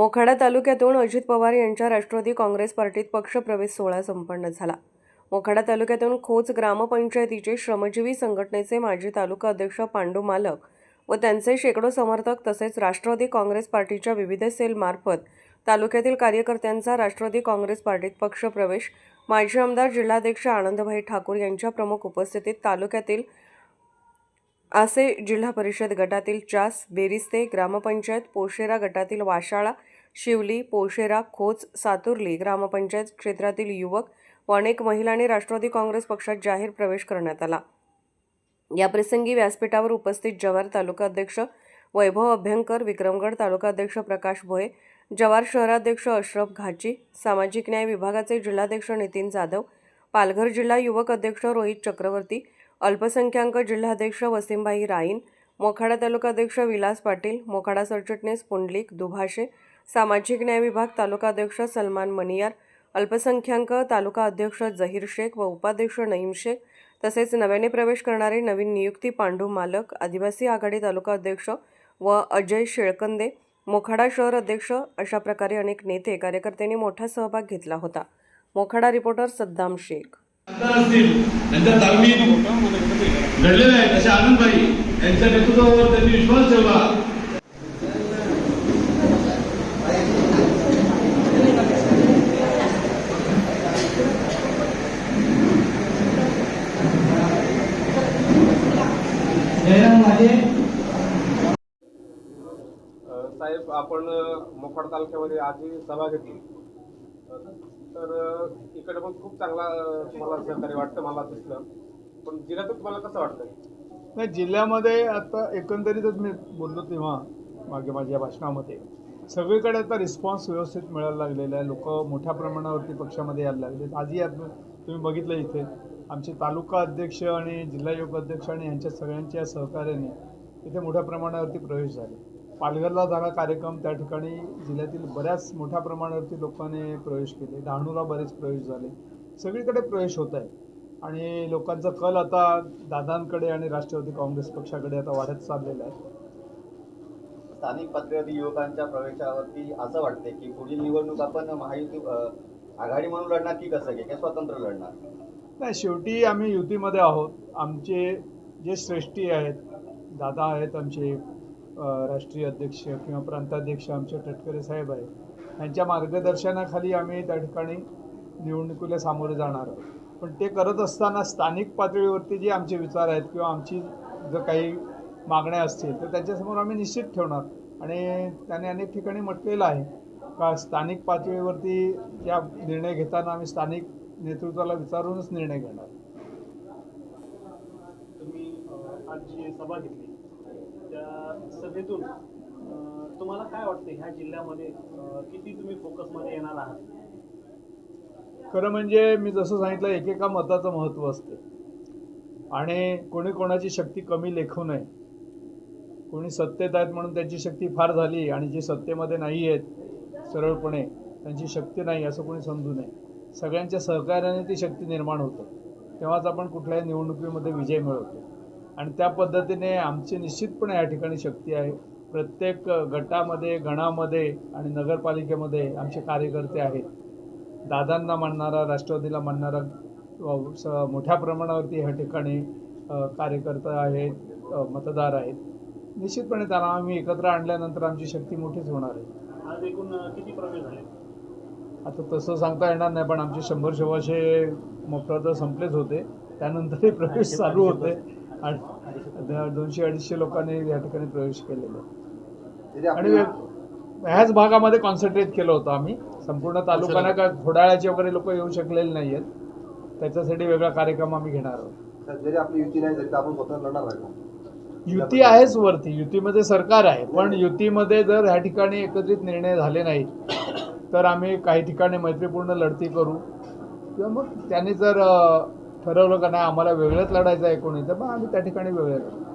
मोखाडा तालुक्यातून अजित पवार यांच्या राष्ट्रवादी काँग्रेस पार्टीत पक्षप्रवेश सोहळा संपन्न झाला. मोखाडा तालुक्यातून खोच ग्रामपंचायतीचे श्रमजीवी संघटनेचे माजी तालुका अध्यक्ष पांडू मालक व त्यांचे शेकडो समर्थक तसेच राष्ट्रवादी काँग्रेस पार्टीच्या विविध सेलमार्फत तालुक्यातील कार्यकर्त्यांचा राष्ट्रवादी काँग्रेस पार्टीत पक्षप्रवेश माजी आमदार जिल्हाध्यक्ष आनंदभाई ठाकूर यांच्या प्रमुख उपस्थितीत तालुक्यातील आसे जिल्हा परिषद गटातील चास बेरिस्ते ग्रामपंचायत पोशेरा गटातील वाशाळा शिवली पोशेरा खोच सातुर्ली ग्रामपंचायत क्षेत्रातील युवक व अनेक महिलांनी राष्ट्रवादी काँग्रेस पक्षात जाहीर प्रवेश करण्यात आला. याप्रसंगी व्यासपीठावर उपस्थित जव्हार तालुका अध्यक्ष वैभव अभ्यंकर विक्रमगड तालुका अध्यक्ष प्रकाश भोये जव्हार शहराध्यक्ष अशरफ घाची सामाजिक न्याय विभागाचे जिल्हाध्यक्ष नितीन जाधव पालघर जिल्हा युवक अध्यक्ष रोहित चक्रवर्ती अल्पसंख्याक जिल्हाध्यक्ष वसीमभाई राईन मोखाडा तालुकाध्यक्ष विलास पाटील मोखाडा सरचिटणीस पुंडलिक दुभाषे सामाजिक न्याय विभाग तालुका अध्यक्ष सलमान मनियार अल्पसंख्याक तालुका अध्यक्ष जहीर शेख व उपाध्यक्ष नईम शेख तसेच नव्याने प्रवेश करणारे नवीन नियुक्ती पांडू मालक आदिवासी आघाडी तालुका अध्यक्ष व अजय शेळकंदे मोखाडा शहर अध्यक्ष अशा प्रकारे अनेक नेते कार्यकर्त्यांनी मोठा सहभाग घेतला होता. मोखाडा रिपोर्टर सद्दाम शेख. त्यांच्या तालमीत आहेत यांच्या नेतृत्वावर त्यांनी विश्वास ठेवला. अ, साहेब आपण अ, मोखाड तालुक्यामध्ये आजही सभा घेतली. तर इकडे पण खूप चांगला तुम्हाला सहकार्य वाटतं मला दिसलं. पण जिल्ह्यातून तुम्हाला कसं वाटतं नाही जिल्ह्यामध्ये आता एकंदरीतच मी बोललो तेव्हा मागे माझ्या भाषणामध्ये. सगळीकडे आता रिस्पॉन्स व्यवस्थित मिळायला लागलेला आहे. लोक मोठ्या प्रमाणावरती पक्षामध्ये यायला लागले आजही तुम्ही बघितलं इथे आमचे तालुका अध्यक्ष आणि जिल्हा योग अध्यक्ष आणि यांच्या सगळ्यांच्या सहकार्याने इथे मोठ्या प्रमाणावरती प्रवेश झाले. पालघरला झाला कार्यक्रम त्या ठिकाणी जिल्ह्यातील बऱ्याच मोठ्या प्रमाणावरती लोकांनी प्रवेश केले. डहाणूला बरेच प्रवेश झाले. सगळीकडे प्रवेश होत आहे. आणि लोकांचा कल आता दादांकडे आणि राष्ट्रवादी काँग्रेस पक्षाकडे आता वाढत चाललेला आहे. स्थानिक पातळीवरती युवकांच्या प्रवेशावरती असं वाटते की पुढील निवडणूक आपण महायुती आघाडी म्हणून लढणार की कसं की स्वतंत्र लढणार? नाही शेवटी आम्ही युतीमध्ये आहोत. आमचे जे श्रेष्ठी आहेत दादा आहेत आमचे राष्ट्रीय अध्यक्ष किंवा प्रांताध्यक्ष आमचे टटकरे साहेब आहेत त्यांच्या मार्गदर्शनाखाली आम्ही त्या ठिकाणी निवडणुकीला सामोरे जाणार आहोत. पण ते करत असताना स्थानिक पातळीवरती जे आमचे विचार आहेत किंवा आमची जर काही मागण्या असतील तर त्याच्यासमोर आम्ही निश्चित ठेवणार. आणि त्याने अनेक ठिकाणी म्हटलेलं आहे का स्थानिक पातळीवरती या निर्णय घेताना आम्ही स्थानिक नेतृत्वाला विचारूनच निर्णय घेणार. तुम्ही सभा घेतली. त्या सभेतून तुम्हाला काय वाटतं ह्या जिल्ह्यामध्ये किती तुम्ही फोकसमध्ये येणार आहात? खरं म्हणजे मी जसं सांगितलं एकेका मताचं महत्त्व असते. आणि कोणी कोणाची शक्ती कमी लेखू नये. कोणी सत्तेत आहेत म्हणून त्यांची शक्ती फार झाली आणि जे सत्तेमध्ये नाही आहेत सरळपणे त्यांची शक्ती नाही असं कोणी समजू नये. सगळ्यांच्या सहकार्याने ती शक्ती निर्माण होते. तेव्हाच आपण कुठल्याही निवडणुकीमध्ये विजय मिळवतो. आणि त्या पद्धतीने आमची निश्चितपणे या ठिकाणी शक्ती आहे. प्रत्येक गटामध्ये गणामध्ये आणि नगरपालिकेमध्ये आमचे कार्यकर्ते आहेत. दादांना मानणारा राष्ट्रवादीला मानणारा स मोठ्या प्रमाणावरती ह्या ठिकाणी कार्यकर्ता आहेत मतदार आहेत. निश्चितपणे त्यांना आम्ही एकत्र आणल्यानंतर आमची शक्ती मोठीच होणार आहे. आज एकूण किती प्रवेश झाले? आता तसं सांगता येणार नाही पण आमचे शंभर सव्वाशे मोठं तर संपलेच होते. त्यानंतरही प्रवेश चालू होते. आणि दोनशे अडीचशे लोकांनी या ठिकाणी प्रवेश केलेला आणि ह्याच भागामध्ये कॉन्सन्ट्रेट केलं होतं आम्ही. संपूर्ण तालुक्याला का घोडाळ्याचे वगैरे लोक येऊ शकलेले नाही आहेत त्याच्यासाठी वेगळा कार्यक्रम आम्ही घेणार आहोत. जरी आपली युती नाही आपण स्वतः लढणार? युती आहेच वरती. युतीमध्ये सरकार आहे. पण युतीमध्ये जर ह्या ठिकाणी एकत्रित निर्णय झाले नाही तर आम्ही काही ठिकाणी मैत्रीपूर्ण लढती करू. किंवा मग त्यांनी जर ठरवलं का नाही आम्हाला वेगळंच लढायचं आहे कोणी तर मग आम्ही त्या ठिकाणी वेगळं लढू.